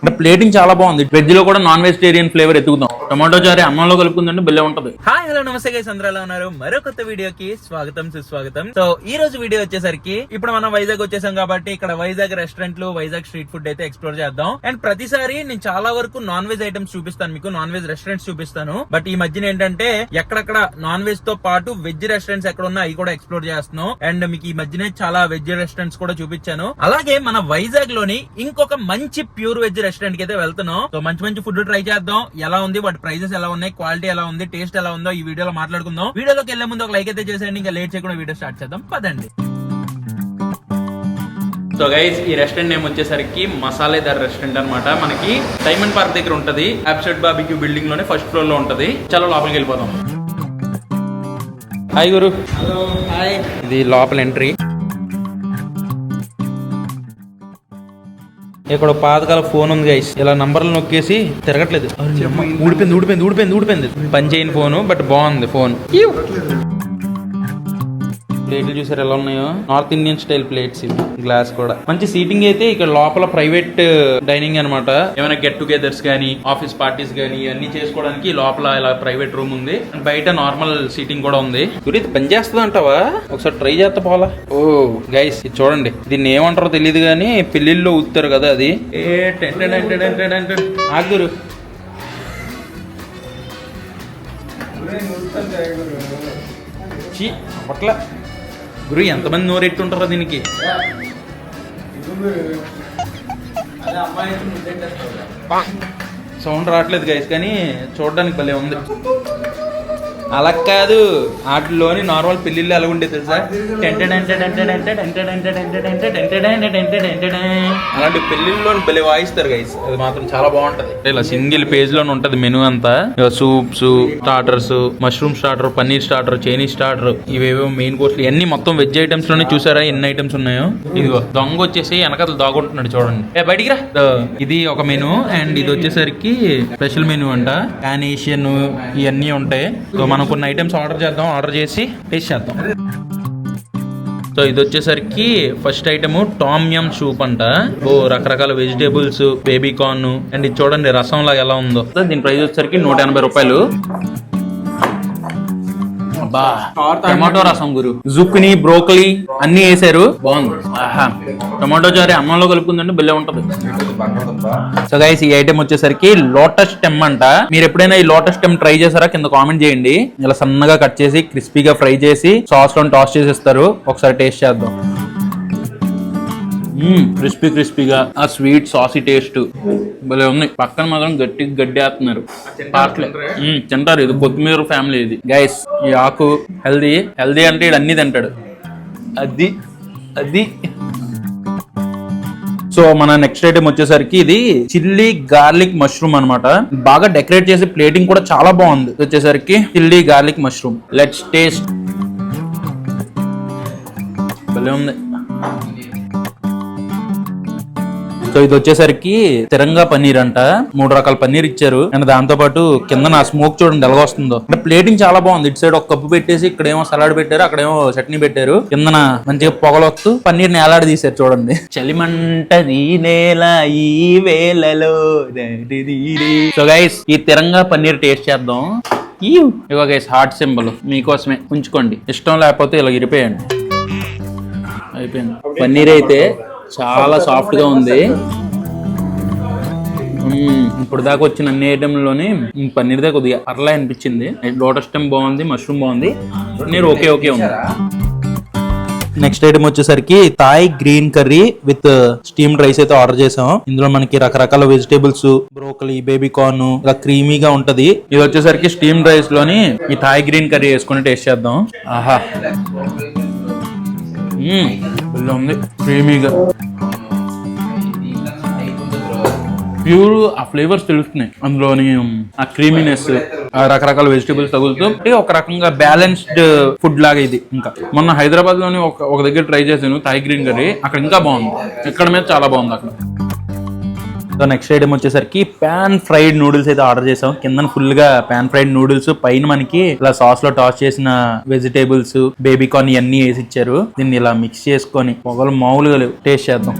అంటే ప్లేటింగ్ చాలా బాగుంది. వెజ్లో కూడా నాన్ వెజిటేరియన్ ఫ్లేవర్ ఎత్తుకుతాం. టమాటో చారీ అన్నంలో కలుపుకుందంటే బిల్లే ఉంటది. హాయ్ హలో నమస్తే గైస్ అందరూ ఎలా ఉన్నారు? మరో కొత్త వీడియోకి స్వాగతం సుస్వాగతం. సో ఈ రోజు వీడియో వచ్చేసరికి ఇప్పుడు మనం వైజాగ్ వచ్చేసాం కాబట్టి ఇక్కడ వైజాగ్ రెస్టారెంట్లు వైజాగ్ స్ట్రీట్ ఫుడ్ అయితే ఎక్స్ప్లోర్ చేద్దాం. అండ్ ప్రతిసారి నేను చాలా వరకు నాన్ వెజ్ ఐటమ్స్ చూపిస్తాను మీకు. నాన్ వెజ్ రెస్టారెంట్స్ చూపిస్తాను. బట్ ఈ మధ్యన ఏంటంటే ఎక్కడక్కడ నాన్ వెజ్తో పాటు వెజ్ రెస్టారెంట్స్ ఎక్కడ ఉన్నా అవి కూడా ఎక్స్ప్లోర్ చేస్తున్నాం. అండ్ మీకు ఈ మధ్యనే చాలా వెజ్ రెస్టారెంట్స్ కూడా చూపించాను. అలాగే మన వైజాగ్లోని ఇంకొక మంచి ప్యూర్ వెజ్ రెస్టారెంట్కి అయితే వెళ్తున్నాం. సో మంచి మంచి ఫుడ్ ట్రై చేద్దాం. ఎలా ఉంది? వాటి ప్రైజెస్ ఎలా ఉన్నాయి? క్వాలిటీ ఎలా ఉంది? టేస్ట్ ఎలా ఉందో ఈ వీడియోలో మాట్లాడుకుందాం. వీడియోలోకి వెళ్ళే ముందు ఒక లైక్ అయితే చేసేయండి. ఇంకా లేట్ చేయకుండా వీడియో స్టార్ట్ చేద్దాం. పదండి. సో గైస్ ఈ రెస్టారెంట్ నేమ్ వచ్చేసరికి మసాలేదార్ రెస్టారెంట్ అన్నమాట. మనకి డైమండ్ పార్క్ దగ్గర ఉంటది. అబ్సెట్ బాబిక్యూ బిల్డింగ్లోనే ఫస్ట్ ఫ్లోర్లో ఉంటది. చలో లోపలికి వెళ్ళిపోదాం. హాయ్ గురు హాయ్ ఇది లోపల ఎంట్రీ ఇక్కడ పాతకాల ఫోన్ ఉంది గైస్ ఇలా నంబర్లు నొక్కేసి తిరగట్లేదు. ఊడిపోయింది ఊడిపోయింది ఊడిపోయింది ఊడిపోయింది. పని చేయని ఫోను బట్ బాగుంది ఫోన్. ప్లేట్లు చూసారు ఎలా ఉన్నాయో? నార్త్ ఇండియన్ స్టైల్ ప్లేట్స్ ఇవి. గ్లాస్ కూడా. మంచి సీటింగ్ అయితే ఇక్కడ లోపల ప్రైవేట్ డైనింగ్ uh, అన్నమాట. ఏమైనా గెట్ టుగెదర్స్ కానీ ఆఫీస్ పార్టీస్ కానీ ఇవన్నీ చేసుకోవడానికి లోపల ఇలా ప్రైవేట్ రూమ్ ఉంది. బయట నార్మల్ సీటింగ్ కూడా ఉంది. గురి ఇది పని చేస్తుంది అంటావా? ఒకసారి ట్రై చేస్తా పోలా. ఓ గైస్ ఇది చూడండి. దీన్ని ఏమంటారో తెలియదు కానీ పెళ్ళిళ్ళు ఊతారు కదా అది. ఏ ఆగురు. అట్లా గురు ఎంతమంది నోరెట్టుంటారో దీనికి? సౌండ్ రావట్లేదు గైస్ కానీ చూడడానికి భలే ఉంది. అలా కాదు. వాటిలోని నార్మల్ పెళ్ళిళ్ళు ఎలా ఉండేది తెలుసా? అలాంటి పెళ్ళిళ్ళలో భలే వాయిస్తారు గైస్ అది మాత్రం చాలా బాగుంటది. ఇలా సింగిల్ పేజ్లోనే ఉంటది మెనూ అంతా. Soups starters mushroom starter paneer starter Chinese starter ఇవేవో మెయిన్ కోర్సులు ఇవన్నీ మొత్తం వెజ్ ఐటమ్స్లోనే చూసారా? ఎన్ని ఐటమ్స్ ఉన్నాయో? ఇదిగో దొంగ వచ్చేసి వెనకాల దాగుంటున్నాడు చూడండి. బయటికి రా. ఇది ఒక మెనూ అండ్ ఇది వచ్చేసరికి స్పెషల్ మెనూ అంట. పాన్ ఇవన్నీ ఉంటాయి. సో మనం మనం కొన్ని ఐటమ్స్ ఆర్డర్ చేద్దాం ఆర్డర్ చేసి టేస్ట్ చేద్దాం. సో ఇది వచ్చేసరికి first item tom yum soup అంట. ఓ రకరకాల వెజిటేబుల్స్ బేబీ కార్న్ అండ్ ఇది చూడండి రసం లాగా ఎలా ఉందో. దీని ప్రైస్ వచ్చేసరికి నూట ఎనభై రూపాయలు. అబ్బా. టమాటో రసం గురు. జుక్ని బ్రోకలీ అన్ని వేసారు. బాగుంది. ఆహా. టమాటో చారి అన్నంలో కలుపుకుందంటే బిల్లే ఉంటది. సో గైస్ ఈ ఐటెం వచ్చేసరికి లోటస్ స్టెమ్ అంట. మీరు ఎప్పుడైనా ఈ లోటస్ స్టెమ్ ట్రై చేశారా? కింద కామెంట్ చేయండి. ఇలా సన్నగా కట్ చేసి క్రిస్పీగా ఫ్రై చేసి సాస్లో టాస్ చేసి ఇస్తారు. ఒకసారి టేస్ట్ చేద్దాం. క్రిస్పీ క్రిస్పీగా. ఆ స్వీట్ సాసీ టేస్ట్ భలే ఉంది. పక్కన మాత్రం గట్టి గడ్డేస్తున్నారు పాటలే తింటారు. ఇది. కొత్తిమీర ఫ్యామిలీ ఇది. గైస్ ఈ ఆకు హెల్దీ హెల్దీ అంటే ఇది అన్ని తింటాడు. అది అది. సో మన నెక్స్ట్ ఐటమ్ వచ్చేసరికి ఇది చిల్లీ గార్లిక్ మష్రూమ్ అన్నమాట. బాగా డెకరేట్ చేసి ప్లేటింగ్ కూడా చాలా బాగుంది. వచ్చేసరికి chilli garlic mushroom. Let's taste భలే ఉంది. సో ఇది వచ్చేసరికి తిరంగా పన్నీర్ అంట మూడు రకాల పన్నీర్ ఇచ్చారు. అండ్ దాంతో పాటు కింద నా స్మోక్ చూడండి ఎలా వస్తుందో. అంటే ప్లేటింగ్ చాలా బాగుంది. ఇటు సైడ్ ఒక కప్పు పెట్టేసి ఇక్కడేమో సలాడ్ పెట్టారు అక్కడేమో చట్నీ పెట్టారు. కిందన మంచిగా పొగలొస్తూ పన్నీర్ని తీసారు చూడండి. చలిమంటది నేల ఈ వేలలో సో గైస్ ఈ తిరంగా పన్నీర్ టేస్ట్ చేద్దాం. ఈవ్. గైస్ హార్ట్ సింబల్ మీకోసమే. ఉంచుకోండి. ఇష్టం లేకపోతే ఇలా ఇరిపోయండి. అయిపోయింది. పన్నీర్ అయితే చాలా సాఫ్ట్గా ఉంది. ఇప్పుడు దాకా వచ్చిన అన్ని ఐటెంలోని పన్నీర్ దే కొద్దిగా అర్లా అనిపించింది. లోటస్ స్టెమ్ బాగుంది మష్రూమ్ బాగుంది. పన్నీర్ ఓకే ఓకే ఉంది. నెక్స్ట్ ఐటమ్ వచ్చేసరికి Thai green curry with steam rice అయితే ఆర్డర్ చేసాం. ఇందులో మనకి రకరకాల వెజిటేబుల్స్ బ్రోకలీ బేబీ కార్న్ ఇలా క్రీమీగా ఉంటది. ఇది వచ్చేసరికి స్టీమ్ రైస్లోని ఈ థాయ్ గ్రీన్ కర్రీ వేసుకుని టేస్ట్ చేద్దాం. ఆహా. ఇలా ఉంది. క్రీమీగా. ప్యూర్ ఆ ఫ్లేవర్స్ తెలుస్తున్నాయి. అందులోని ఆ క్రీమీనెస్ ఆ రకరకాల వెజిటేబుల్స్ తగులుతూ అంటే ఒక రకంగా బ్యాలెన్స్డ్ ఫుడ్ లాగా ఇది ఇంకా. మొన్న హైదరాబాద్లోని ఒక ఒక దగ్గర ట్రై చేశాను థాయ్ గ్రీన్ కర్రీ అక్కడ ఇంకా బాగుంది. ఇక్కడ మీద చాలా బాగుంది అక్కడ. సో నెక్స్ట్ ఐటమ్ వచ్చేసరికి పాన్ ఫ్రైడ్ నూడిల్స్ అయితే ఆర్డర్ చేసాం కింద ఫుల్గా పాన్ ఫ్రైడ్ నూడిల్స్ పైన మనకి ఇలా సాస్లో టాస్ చేసిన వెజిటేబుల్స్ బేబీ కార్న్ ఇవన్నీ వేసి ఇచ్చారు. దీన్ని ఇలా మిక్స్ చేసుకొని పొగలు మామూలుగా లేవు. టేస్ట్ చేద్దాం.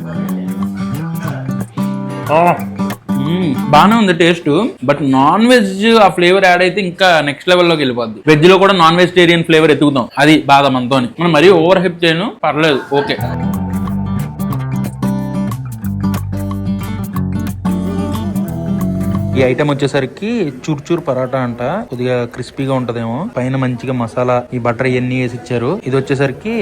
బాగానే ఉంది టేస్ట్ బట్ నాన్ వెజ్ ఆ ఫ్లేవర్ యాడ్ అయితే ఇంకా నెక్స్ట్ లెవెల్లోకి వెళ్ళిపోద్ది. వెజ్లో కూడా నాన్ వెజిటేరియన్ ఫ్లేవర్ ఎత్తుకుతాం. అది బాధ మనతో మనం మరీ ఓవర్ హెప్ చేయను. పర్లేదు. ఓకే ఈ ఐటమ్ వచ్చేసరికి చూర్చూర్ పరాటా అంట. కొద్దిగా క్రిస్పీగా ఉంటదేమో. పైన మంచిగా మసాలా ఈ బటర్ ఇవన్నీ వేసి ఇచ్చారు. ఇది వచ్చేసరికి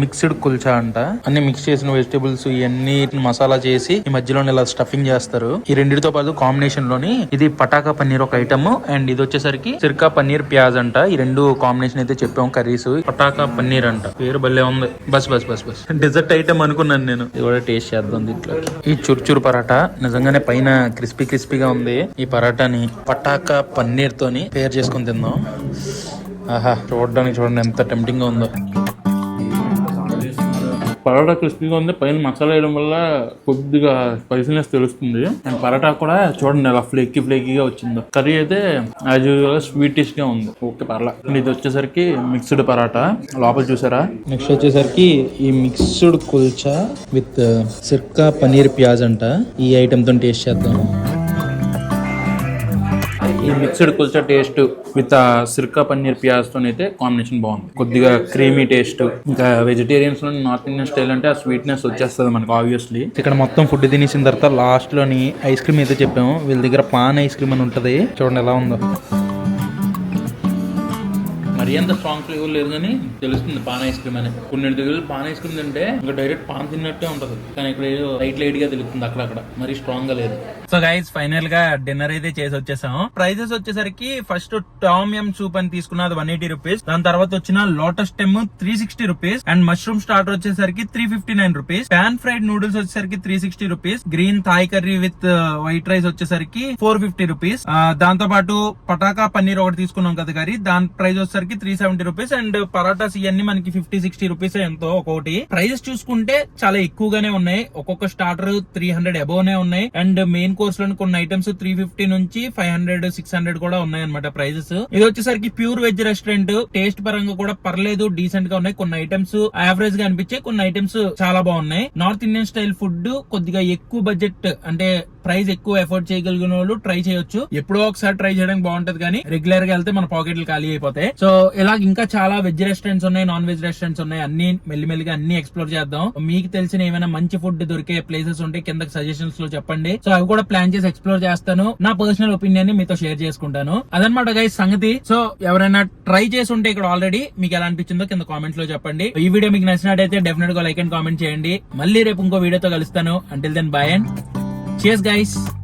మిక్స్డ్ కుల్చా అంట. అన్ని మిక్స్ చేసిన వెజిటేబుల్స్ ఇవన్నీ మసాలా చేసి ఈ మధ్యలో ఇలా స్టఫింగ్ చేస్తారు. ఈ రెండింటితో పాటు కాంబినేషన్లోని ఇది పటాకా పన్నీర్ ఒక ఐటమ్ అండ్ ఇది వచ్చేసరికి సిర్కా పన్నీర్ ప్యాజ్ అంట. ఈ రెండు కాంబినేషన్ అయితే చెప్పాం కర్రీస్. పటాకా పన్నీర్ అంట. పేరు భలే ఉంది. బస్ బస్ బస్ బస్. డెజర్ట్ ఐటమ్ అనుకున్నాను నేను. ఇది కూడా టేస్ట్ చేద్దాం దీంట్లో ఈ చుర్చురు పరాటా నిజంగానే పైన క్రిస్పీ క్రిస్పీగా ఉంది. ఈ పరాటాని పటాకా పన్నీర్ తోని పేర్ చేసుకొని తిందాం. ఆహా చూడడానికి చూడండి ఎంత టెంప్టింగ్గా ఉందో. పరోటా క్రిస్పీగా ఉంది. పైన మసాలా వేయడం వల్ల కొద్దిగా స్పైసీనెస్ తెలుస్తుంది. అండ్ పరోటా కూడా చూడండి ఎలా ఫ్లేకీ ఫ్లేకీగా వచ్చిందో. కర్రీ అయితే యాజ్ యూజువల్ స్వీటిష్గా ఉంది. ఓకే పర్లా. ఇది వచ్చేసరికి మిక్స్డ్ పరాటా. లోపల చూసారా? నెక్స్ట్ వచ్చేసరికి ఈ మిక్స్డ్ కుల్చా విత్ సిర్కా పనీర్ ప్యాజ్ అంట. ఈ ఐటమ్తో టేస్ట్ చేద్దాం. ఈ mixed kulcha taste with sirka paneer ప్యాజ్తో అయితే కాంబినేషన్ బాగుంది. కొద్దిగా క్రీమీ టేస్ట్ ఇంకా వెజిటేరియన్స్లో నార్త్ ఇండియన్ స్టైల్ అంటే ఆ స్వీట్నెస్ వచ్చేస్తుంది మనకు ఆబ్వియస్లీ ఇక్కడ మొత్తం ఫుడ్ తినేసిన తర్వాత లాస్ట్లోని ఐస్ క్రీమ్ అయితే చెప్పాము వీళ్ళ దగ్గర పాన్ ఐస్ క్రీమ్ అని ఉంటది. చూడండి ఎలా ఉందో. మరి స్ట్రాంగ్ ఫ్లేవర్ లేదు కానీ తెలుస్తుంది పాన్ ఐస్ క్రీమ్ అని. కొన్ని దగ్గర పాన్ ఐస్ క్రీమ్ తింటే ఇంకా డైరెక్ట్ పాన్ తిన్నట్టే ఉంటది. కానీ ఇక్కడ ఏదో లైట్ లైట్గా తెలుస్తుంది అక్కడక్కడ. మరి స్ట్రాంగ్గా లేదు. సో గైస్ ఫైనల్గా డిన్నర్ అయితే చేసి వచ్చేసాం ప్రైజెస్ వచ్చేసరికి ఫస్ట్ టామ్ ఎం సూప్ అని తీసుకున్నది వన్ ఎయిటీ రూపీస్ దాని తర్వాత వచ్చిన lotus stem three sixty rupees and mushroom starter వచ్చేసరికి three fifty nine rupees pan fried noodles వచ్చేసరికి three sixty rupees green Thai curry with white rice వచ్చేసరికి four fifty rupees దాంతో పాటు పటాకా పన్నీర్ ఒకటి తీసుకున్నాం కదా గారి. దాని ప్రైస్ వచ్చేసరికి three seventy rupees and parathas ఇవన్నీ మనకి ఫిఫ్టీ సిక్స్టీ రూపీస్ ఎంతో ఒక్కొక్కటి. ప్రైజెస్ చూసుకుంటే చాలా ఎక్కువగానే ఉన్నాయి. ఒక్కొక్క స్టార్టర్ త్రీ హండ్రెడ్ అబోవ్ నే ఉన్నాయి. అండ్ మెయిన్ కోర్స్లో కొన్ని ఐటమ్స్ త్రీ ఫిఫ్టీ నుంచి ఫైవ్ హండ్రెడ్ సిక్స్ హండ్రెడ్ కూడా ఉన్నాయి అనమాట ప్రైజెస్ ఇది వచ్చేసరికి ప్యూర్ వెజ్ రెస్టారెంట్ టేస్ట్ పరంగా కూడా పర్లేదు. డీసెంట్గా ఉన్నాయి. కొన్ని ఐటమ్స్ యావరేజ్గా అనిపించే కొన్ని ఐటమ్స్ చాలా బాగున్నాయి. నార్త్ ఇండియన్ స్టైల్ ఫుడ్ కొద్దిగా ఎక్కువ బడ్జెట్ అంటే ప్రైస్ ఎక్కువ ఎఫోర్డ్ చేయగలిగిన వాళ్ళు ట్రై చేయొచ్చు. ఎప్పుడో ఒకసారి ట్రై చేయడానికి బాగుంటది కానీ రెగ్యులర్గా వెళ్తే మన పాకెట్లు ఖాళీ అయిపోతాయి. సో ఇలా ఇంకా చాలా వెజ్ రెస్టారెంట్స్ ఉన్నాయి నాన్ వెజ్ రెస్టారెంట్స్ ఉన్నాయి. అన్ని మెల్లిమెల్లిగా అన్ని ఎక్స్ప్లోర్ చేద్దాం. మీకు తెలిసిన ఏమైనా మంచి ఫుడ్ దొరికే ప్లేసెస్ ఉంటే కింద సజెషన్స్లో చెప్పండి. సో అవి కూడా ప్లాన్ చేసి ఎక్స్ప్లోర్ చేస్తాను. నా పర్సనల్ ఒపీనియన్ని మీతో షేర్ చేసుకుంటాను. అదనమాట గైస్ సంగతి. సో ఎవరైనా ట్రై చేసి ఉంటే ఇక్కడ ఆల్రెడీ మీకు ఎలా అనిపించిందో కింద కామెంట్స్లో చెప్పండి. ఈ వీడియో మీకు నచ్చినట్టయితే డెఫినెట్గా లైక్ అండ్ కామెంట్ చేయండి. మళ్ళీ రేపు ఇంకో వీడియోతో కలుస్తాను. Until then bye and Cheers, guys.